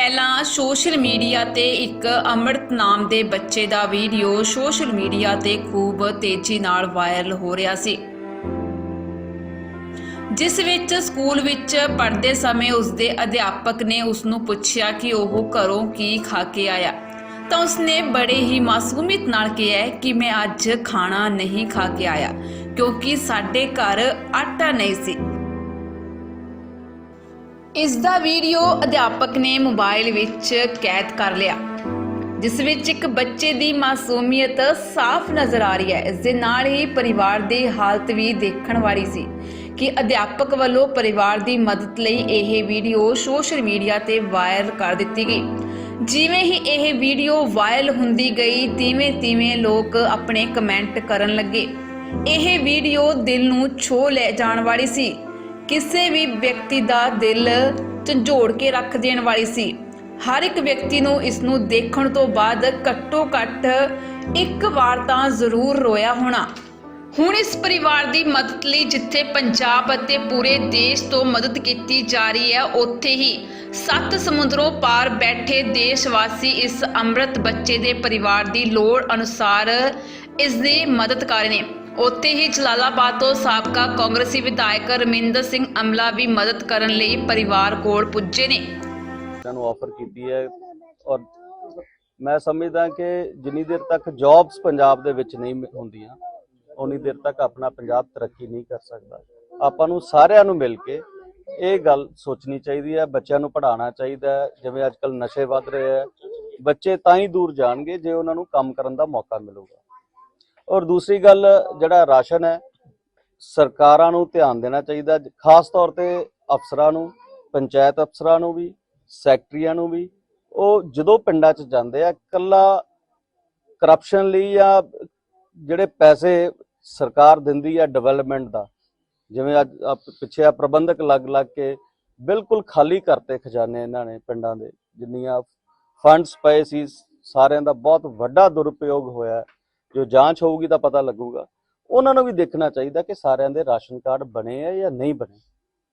ਪਹਿਲਾਂ social media ਤੇ ਇੱਕ ਅੰਮ੍ਰਿਤ ਨਾਮ ਦੇ ਬੱਚੇ ਦਾ ਵੀਡੀਓ ਸੋਸ਼ਲ ਮੀਡੀਆ ਤੇ ਖੂਬ ਤੇਜ਼ੀ ਨਾਲ ਵਾਇਰਲ ਹੋ ਰਿਹਾ ਸੀ। ਜਿਸ ਵਿੱਚ ਸਕੂਲ ਵਿੱਚ ਪੜ੍ਹਦੇ ਸਮੇਂ ਉਸਦੇ ਅਧਿਆਪਕ ਨੇ ਉਸ ਨੂੰ ਪੁੱਛਿਆ ਕਿ ਉਹ ਘਰੋਂ ਕੀ ਖਾ ਕੇ ਆਇਆ। ਤਾਂ ਉਸਨੇ ਬੜੇ ਹੀ ਮਾਸੂਮੀਅਤ ਨਾਲ ਕਿਹਾ ਕਿ ਮੈਂ ਅੱਜ ਖਾਣਾ ਨਹੀਂ ਖਾ ਕੇ ਆਇਆ, ਕਿਉਂਕਿ ਸਾਡੇ ਘਰ ਆਟਾ ਨਹੀਂ ਸੀ। ਇਸ ਦਾ ਵੀਡੀਓ ਅਧਿਆਪਕ ਨੇ ਮੋਬਾਈਲ ਵਿੱਚ ਕੈਦ ਕਰ ਲਿਆ, ਜਿਸ ਵਿੱਚ ਇੱਕ ਬੱਚੇ ਦੀ ਮਾਸੂਮੀਅਤ ਸਾਫ਼ ਨਜ਼ਰ ਆ ਰਹੀ ਹੈ। ਇਸ ਦੇ ਨਾਲ ਹੀ ਪਰਿਵਾਰ ਦੀ ਹਾਲਤ ਵੀ ਦੇਖਣ ਵਾਲੀ ਸੀ ਕਿ ਅਧਿਆਪਕ ਵੱਲੋਂ ਪਰਿਵਾਰ ਦੀ ਮਦਦ ਲਈ ਇਹ ਵੀਡੀਓ ਸੋਸ਼ਲ ਮੀਡੀਆ ਤੇ ਵਾਇਰਲ ਕਰ ਦਿੱਤੀ ਗਈ। ਜਿਵੇਂ ਹੀ ਇਹ ਵੀਡੀਓ ਵਾਇਰਲ ਹੁੰਦੀ ਗਈ, ਤਿਵੇਂ-ਤਿਵੇਂ ਲੋਕ ਆਪਣੇ ਕਮੈਂਟ ਕਰਨ ਲੱਗੇ। ਇਹ ਵੀਡੀਓ ਦਿਲ ਨੂੰ ਛੋ ਲੈ ਜਾਣ ਵਾਲੀ ਸੀ। ਕਿਸੇ ਵੀ ਵਿਅਕਤੀ ਦਾ ਦਿਲ ਝੰਜੋੜ ਕੇ ਰੱਖ ਦੇਣ ਵਾਲੀ ਸੀ। ਹਰ ਇੱਕ ਵਿਅਕਤੀ ਨੂੰ ਇਸ ਨੂੰ ਦੇਖਣ ਤੋਂ ਬਾਅਦ ਘੱਟੋ ਘੱਟ ਇੱਕ ਵਾਰ ਤਾਂ ਜ਼ਰੂਰ ਰੋਇਆ ਹੋਣਾ। ਹੁਣ ਇਸ ਪਰਿਵਾਰ ਦੀ ਮਦਦ ਲਈ ਜਿੱਥੇ ਪੰਜਾਬ ਅਤੇ ਪੂਰੇ ਦੇਸ਼ ਤੋਂ ਮਦਦ ਕੀਤੀ ਜਾ ਰਹੀ ਹੈ, ਉੱਥੇ ਹੀ ਸੱਤ ਸਮੁੰਦਰੋਂ ਪਾਰ ਬੈਠੇ ਦੇਸ਼ ਵਾਸੀ ਇਸ ਅੰਮ੍ਰਿਤ ਬੱਚੇ ਦੇ ਪਰਿਵਾਰ ਦੀ ਲੋੜ ਅਨੁਸਾਰ ਇਸ ਦੀ ਮਦਦ ਕਰ ਰਹੇ ਨੇ। ਉੱਥੇ ਹੀ ਜਲਾਲਾਬਾਦ ਤੋਂ ਸਾਬਕਾ ਕਾਂਗਰਸੀ ਵਿਧਾਇਕ ਰਮਿੰਦਰ ਸਿੰਘ ਅਮਲਾ ਵੀ ਮਦਦ ਕਰਨ ਲਈ ਪਰਿਵਾਰ ਕੋਲ ਪੁੱਜੇ ਨੇ। ਇਹਨਾਂ ਨੂੰ ਆਫਰ ਕੀਤੀ ਹੈ ਔਰ ਮੈਂ ਸਮਝਦਾ ਕਿ ਜਿੰਨੀ ਦੇਰ ਤੱਕ ਜੌਬਸ ਪੰਜਾਬ ਦੇ ਵਿੱਚ ਨਹੀਂ ਹੁੰਦੀਆਂ ਉਨੀ ਦੇਰ ਤੱਕ ਆਪਣਾ ਪੰਜਾਬ ਤਰੱਕੀ ਨਹੀਂ ਕਰ ਸਕਦਾ। ਆਪਾਂ ਨੂੰ ਸਾਰਿਆਂ ਨੂੰ ਮਿਲ ਕੇ ਇਹ ਗੱਲ ਸੋਚਣੀ ਚਾਹੀਦੀ ਹੈ, ਬੱਚਿਆਂ ਨੂੰ ਪੜ੍ਹਾਉਣਾ ਚਾਹੀਦਾ ਹੈ, ਜਿਵੇਂ ਅੱਜ ਕੱਲ ਨਸ਼ੇ ਵੱਧ ਰਹੇ ਹੈ। ਬੱਚੇ ਤਾਂ ਹੀ ਦੂਰ ਜਾਣਗੇ ਜੇ ਉਹਨਾਂ ਨੂੰ ਕੰਮ ਕਰਨ ਦਾ ਮੌਕਾ ਮਿਲੂਗਾ। ਔਰ ਦੂਸਰੀ ਗੱਲ ਜਿਹੜਾ ਰਾਸ਼ਨ ਹੈ, ਸਰਕਾਰਾਂ ਨੂੰ ਧਿਆਨ ਦੇਣਾ ਚਾਹੀਦਾ, ਖਾਸ ਤੌਰ ਤੇ ਅਫਸਰਾਂ ਨੂੰ, ਪੰਚਾਇਤ ਅਫਸਰਾਂ ਨੂੰ ਵੀ, ਸੈਕਟਰੀਆਂ ਨੂੰ ਵੀ। ਉਹ ਜਦੋਂ ਪਿੰਡਾਂ 'ਚ ਜਾਂਦੇ ਆ ਕੱਲਾ ਕਰਪਸ਼ਨ ਲਈ ਜਾਂ ਜਿਹੜੇ ਪੈਸੇ ਸਰਕਾਰ ਦਿੰਦੀ ਆ ਡਿਵੈਲਪਮੈਂਟ ਦਾ, ਜਿਵੇਂ ਅੱਜ ਆਹ ਪਿੱਛੇ ਆ ਪ੍ਰਬੰਧਕ ਲੱਗ ਲੱਗ ਕੇ ਬਿਲਕੁਲ ਖਾਲੀ ਕਰਤੇ ਖਜ਼ਾਨੇ ਇਹਨਾਂ ਨੇ ਪਿੰਡਾਂ ਦੇ, ਜਿੰਨੀਆਂ ਫੰਡਸ ਪਏ ਸੀ, ਸਾਰਿਆਂ ਦਾ ਬਹੁਤ ਵੱਡਾ ਦੁਰਪਯੋਗ ਹੋਇਆ। ਜੋ ਜਾਂਚ ਹੋਊਗੀ ਤਾਂ ਪਤਾ ਲੱਗੂਗਾ। ਉਹਨਾਂ ਨੂੰ ਵੀ ਦੇਖਣਾ ਚਾਹੀਦਾ ਕਿ ਸਾਰਿਆਂ ਦੇ ਰਾਸ਼ਨ ਕਾਰਡ ਬਣੇ ਆ ਜਾਂ ਨਹੀਂ ਬਣੇ।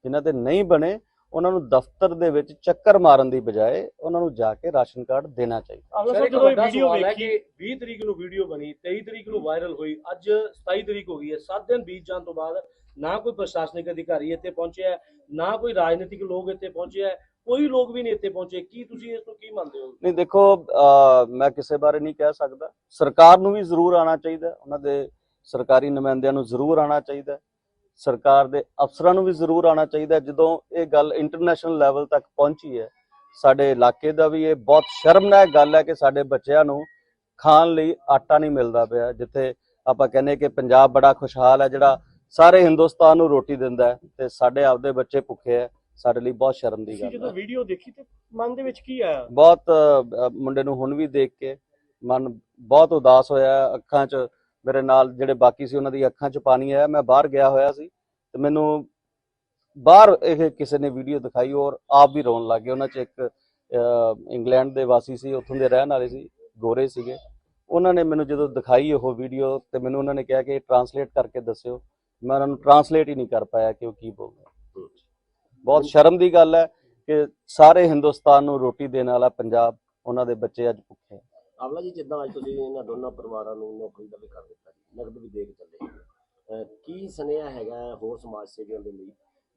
ਜਿਨ੍ਹਾਂ ਦੇ ਨਹੀਂ ਬਣੇ ਉਹਨਾਂ ਨੂੰ ਦਫ਼ਤਰ ਦੇ ਵਿੱਚ ਚੱਕਰ ਮਾਰਨ ਦੀ ਬਜਾਏ ਉਹਨਾਂ ਨੂੰ ਜਾ ਕੇ ਰਾਸ਼ਨ ਕਾਰਡ ਦੇਣਾ ਚਾਹੀਦਾ। ਅਗਲਾ ਸਰ, ਸਰ ਇੱਕ ਜਦੋਂ ਇਹ ਵੱਡਾ ਵੀਡੀਓ ਸਵਾਲ ਹੈ ਵੇਖੀ 20 ਤਰੀਕ ਨੂੰ ਵੀਡੀਓ ਬਣੀ 23 ਤਰੀਕ ਨੂੰ ਵਾਇਰਲ ਹੋਈ ਅੱਜ 27 ਤਰੀਕ ਹੋ ਗਈ ਹੈ। 7 ਦਿਨ ਬੀਤ ਜਾਣ ਤੋਂ ਬਾਅਦ ਨਾ ਕੋਈ ਪ੍ਰਸ਼ਾਸਨਿਕ ਅਧਿਕਾਰੀ ਇੱਥੇ ਪਹੁੰਚਿਆ ਨਾ ਕੋਈ ਰਾਜਨੀਤਿਕ ਲੋਕ ਇੱਥੇ ਪਹੁੰਚੇ ਹੈ। ਕੋਈ ਲੋਕ ਵੀ ਨਹੀਂ ਇੱਥੇ ਪਹੁੰਚੇ। ਕੀ ਤੁਸੀਂ ਇਸ ਨੂੰ ਕੀ ਮੰਨਦੇ ਹੋ? ਨਹੀਂ, ਦੇਖੋ ਮੈਂ ਕਿਸੇ ਬਾਰੇ ਨਹੀਂ ਕਹਿ ਸਕਦਾ। ਸਰਕਾਰ ਨੂੰ ਵੀ ਜ਼ਰੂਰ ਆਉਣਾ ਚਾਹੀਦਾ। ਉਹਨਾਂ ਦੇ ਸਰਕਾਰੀ ਨੁਮਾਇੰਦਿਆਂ ਨੂੰ ਜ਼ਰੂਰ ਆਉਣਾ ਚਾਹੀਦਾ। ਸਰਕਾਰ ਦੇ ਅਫਸਰਾਂ ਨੂੰ ਵੀ ਜ਼ਰੂਰ ਆਉਣਾ ਚਾਹੀਦਾ। ਜਦੋਂ ਇਹ ਗੱਲ ਇੰਟਰਨੈਸ਼ਨਲ ਲੈਵਲ ਤੱਕ ਪਹੁੰਚੀ ਹੈ, ਸਾਡੇ ਇਲਾਕੇ ਦਾ ਵੀ ਇਹ ਬਹੁਤ ਸ਼ਰਮਨਾਕ ਗੱਲ ਹੈ ਕਿ ਸਾਡੇ ਬੱਚਿਆਂ ਨੂੰ ਖਾਣ ਲਈ ਆਟਾ ਨਹੀਂ ਮਿਲਦਾ ਪਿਆ। ਜਿੱਥੇ ਆਪਾਂ ਕਹਿੰਦੇ ਕਿ ਪੰਜਾਬ ਬੜਾ ਖੁਸ਼ਹਾਲ ਹੈ, ਜਿਹੜਾ ਸਾਰੇ ਹਿੰਦੁਸਤਾਨ ਨੂੰ ਰੋਟੀ ਦਿੰਦਾ ਤੇ ਸਾਡੇ ਆਪਦੇ ਬੱਚੇ ਭੁੱਖੇ ਹੈ। ਸਾਡੇ ਲਈ ਬਹੁਤ ਸ਼ਰਮ ਦੀ ਤੁਸੀਂ ਗੱਲ ਹੈ। ਜਦੋਂ ਵੀਡੀਓ ਦੇਖੀ ਤੇ ਮਨ ਦੇ ਵਿੱਚ ਕੀ ਆਇਆ? ਬਹੁਤ ਅ, ਮੁੰਡੇ ਨੂੰ ਹੁਣ ਵੀ ਦੇਖ ਕੇ ਮਨ ਬਹੁਤ ਉਦਾਸ ਹੋਇਆ। ਅੱਖਾਂ 'ਚ ਮੇਰੇ ਨਾਲ ਜਿਹੜੇ ਬਾਕੀ ਸੀ ਉਹਨਾਂ ਦੀ ਅੱਖਾਂ 'ਚ ਪਾਣੀ ਆਇਆ। ਮੈਂ ਬਾਹਰ ਗਿਆ ਹੋਇਆ ਸੀ ਤੇ ਮੈਨੂੰ ਬਾਹਰ ਇਹ ਕਿਸੇ ਨੇ ਵੀਡੀਓ ਦਿਖਾਈ ਔਰ ਆਪ ਵੀ ਰੋਣ ਲੱਗ ਗਏ। ਉਹਨਾਂ 'ਚ ਇੱਕ ਅ, ਇੰਗਲੈਂਡ ਦੇ ਵਾਸੀ ਸੀ ਉੱਥੋਂ ਦੇ ਰਹਿਣ ਵਾਲੇ ਸੀ ਗੋਰੇ ਸੀਗੇ। ਉਹਨਾਂ ਨੇ ਮੈਨੂੰ ਜਦੋਂ ਦਿਖਾਈ ਉਹ ਵੀਡੀਓ ਤੇ ਮੈਨੂੰ ਉਹਨਾਂ ਨੇ ਕਿਹਾ ਕਿ ਟਰਾਂਸਲੇਟ ਕਰਕੇ ਦੱਸਿਓ। ਮੈਂ ਉਹਨਾਂ ਨੂੰ ਟਰਾਂਸਲੇਟ ਹੀ ਨਹੀਂ ਕਰ ਪਾਇਆ ਕਿ ਉਹ ਕੀ ਬੋਲ ਰਿਹਾ ਬਹੁਤ ਸ਼ਰਮ ਦੀ ਗੱਲ ਹੈ ਕਿ ਸਾਰੇ ਹਿੰਦੁਸਤਾਨ ਨੂੰ ਰੋਟੀ ਦੇਣ ਵਾਲਾ ਪੰਜਾਬ ਉਹਨਾਂ ਦੇ ਬੱਚੇ ਅੱਜ ਭੁੱਖੇ ਆਵਲਾ ਜੀ ਜਿੱਦਾਂ ਅੱਜ ਤੁਸੀਂ ਇਹਨਾਂ ਦੋਨਾਂ ਪਰਿਵਾਰਾਂ ਨੂੰ ਨੌਕਰੀ ਦਾ ਵੀ ਕਰ ਦਿੱਤਾ ਜੀ ਨਗਦ ਵੀ ਦੇ ਕੇ ਚੱਲੇ ਕੀ ਸੁਨੇਹਾ ਹੈਗਾ ਹੋਰ ਸਮਾਜ ਸੇਵੀਆਂ ਦੇ ਲਈ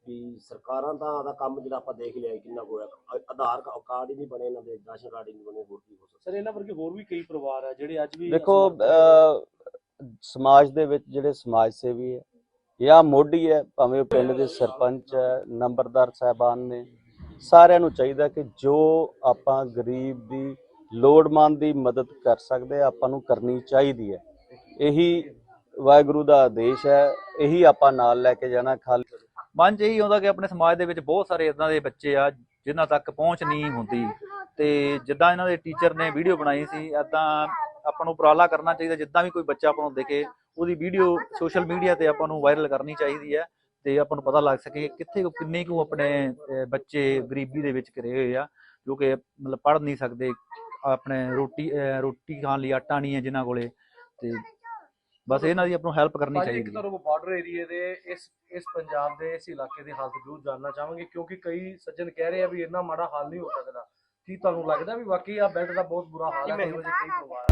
ਵੀ ਸਰਕਾਰਾਂ ਦਾ ਦਾ ਕੰਮ ਜਿਹੜਾ ਆਪਾਂ ਦੇਖ ਲਿਆ ਕਿੰਨਾ ਕੁ ਹੋਇਆ? ਆਧਾਰ ਕਾ- ਕਾਰਡ ਹੀ ਨਹੀਂ ਬਣੇ ਇਹਨਾਂ ਦੇ ਰਾਸ਼ਨ ਕਾਰਡ ਹੀ ਨਹੀਂ ਬਣੇ ਹੋਰ ਕੀ ਹੋ ਸਕਦਾ? ਸਰ ਇਹਨਾਂ ਵਰਗੇ ਹੋਰ ਵੀ ਕਈ ਪਰਿਵਾਰ ਆ ਜਿਹੜੇ ਅੱਜ ਵੀ ਦੇਖੋ ਸਮਾਜ ਦੇ ਵਿੱਚ ਜਿਹੜੇ ਸਮਾਜ ਸੇਵੀ ਹੈ ਜਾਂ ਮੋਢੀ ਹੈ, ਭਾਵੇਂ ਉਹ ਪਿੰਡ ਦੇ ਸਰਪੰਚ ਹੈ, ਨੰਬਰਦਾਰ ਸਾਹਿਬਾਨ ਨੇ, ਸਾਰਿਆਂ ਨੂੰ ਚਾਹੀਦਾ ਕਿ ਜੋ ਆਪਾਂ ਗਰੀਬ ਦੀ ਲੋੜਵੰਦ ਦੀ ਮਦਦ ਕਰ ਸਕਦੇ ਆਪਾਂ ਨੂੰ ਕਰਨੀ ਚਾਹੀਦੀ ਹੈ। ਇਹੀ ਵਾਹਿਗੁਰੂ ਦਾ ਆਦੇਸ਼ ਹੈ, ਇਹੀ ਆਪਾਂ ਨਾਲ ਲੈ ਕੇ ਜਾਣਾ ਖਾਲ। ਮਨ 'ਚ ਇਹੀ ਆਉਂਦਾ ਕਿ ਆਪਣੇ ਸਮਾਜ ਦੇ ਵਿੱਚ ਬਹੁਤ ਸਾਰੇ ਇਦਾਂ ਦੇ ਬੱਚੇ ਆ, ਜਿਨ੍ਹਾਂ ਤੱਕ ਪਹੁੰਚ ਨਹੀਂ ਹੁੰਦੀ। ਤੇ ਜਿੱਦਾਂ ਇਹਨਾਂ ਦੇ ਟੀਚਰ ਨੇ ਵੀਡੀਓ ਬਣਾਈ ਸੀ ਇਦਾਂ ਆਪਾਂ ਨੂੰ ਉਪਰਾਲਾ ਕਰਨਾ ਚਾਹੀਦਾ, ਜਿੱਦਾਂ ਵੀ ਕੋਈ ਬੱਚਾ ਆਪਾਂ ਨੂੰ ਦਿਖੇ। ਉਹਦੀ ਵੀਡੀਓ ਸੋਸ਼ਲ ਮੀਡੀਆ ਤੇ ਆਪਾਂ ਨੂੰ ਵਾਇਰਲ ਕਰਨੀ ਚਾਹੀਦੀ ਹੈ ਤੇ ਆਪਾਂ ਨੂੰ ਪਤਾ ਲੱਗ ਸਕੇ ਕਿੱਥੇ ਕੁ ਕਿੰਨੇ ਕੁ ਆਪਣੇ ਬੱਚੇ ਗਰੀਬੀ ਦੇ ਵਿੱਚ ਘਿਰੇ ਹੋਏ ਆ ਜੋ ਕਿ ਮਤਲਬ ਪੜ੍ਹ ਨਹੀਂ ਸਕਦੇ ਆਪਣੇ ਰੋਟੀ ਰੋਟੀ ਖਾਣ ਲਈ ਆਟਾ ਨਹੀਂ ਹੈ ਜਿਨ੍ਹਾਂ ਕੋਲੇ ਤੇ ਬਸ ਇਹਨਾਂ ਦੀ ਆਪਾਂ ਨੂੰ ਹੈਲਪ ਕਰਨੀ ਇੱਕ ਚਾਹੀਦੀ ਹੈ। ਤਰ੍ਹਾਂ ਬਾਰਡਰ ਏਰੀਏ ਦੇ ਇਸ ਇਸ ਪੰਜਾਬ ਦੇ ਇਸ ਇਲਾਕੇ ਦੀ ਹਾਲਤ ਜ਼ਰੂਰ ਜਾਨਣਾ ਚਾਹਾਂਗੇ ਕਿਉਂਕਿ ਕਈ ਸੱਜਣ ਕਹਿ ਰਹੇ ਆ ਵੀ ਇੰਨਾ ਮਾੜਾ ਹਾਲ ਨਹੀਂ ਹੋ ਸਕਦਾ। ਕੀ ਤੁਹਾਨੂੰ ਲੱਗਦਾ ਵੀ ਵਾਕਈ ਆ ਬੈੱਡ ਦਾ ਬਹੁਤ ਬੁਰਾ ਹਾਲ ਹੈ? ਕਈ ਪਰਿਵਾਰ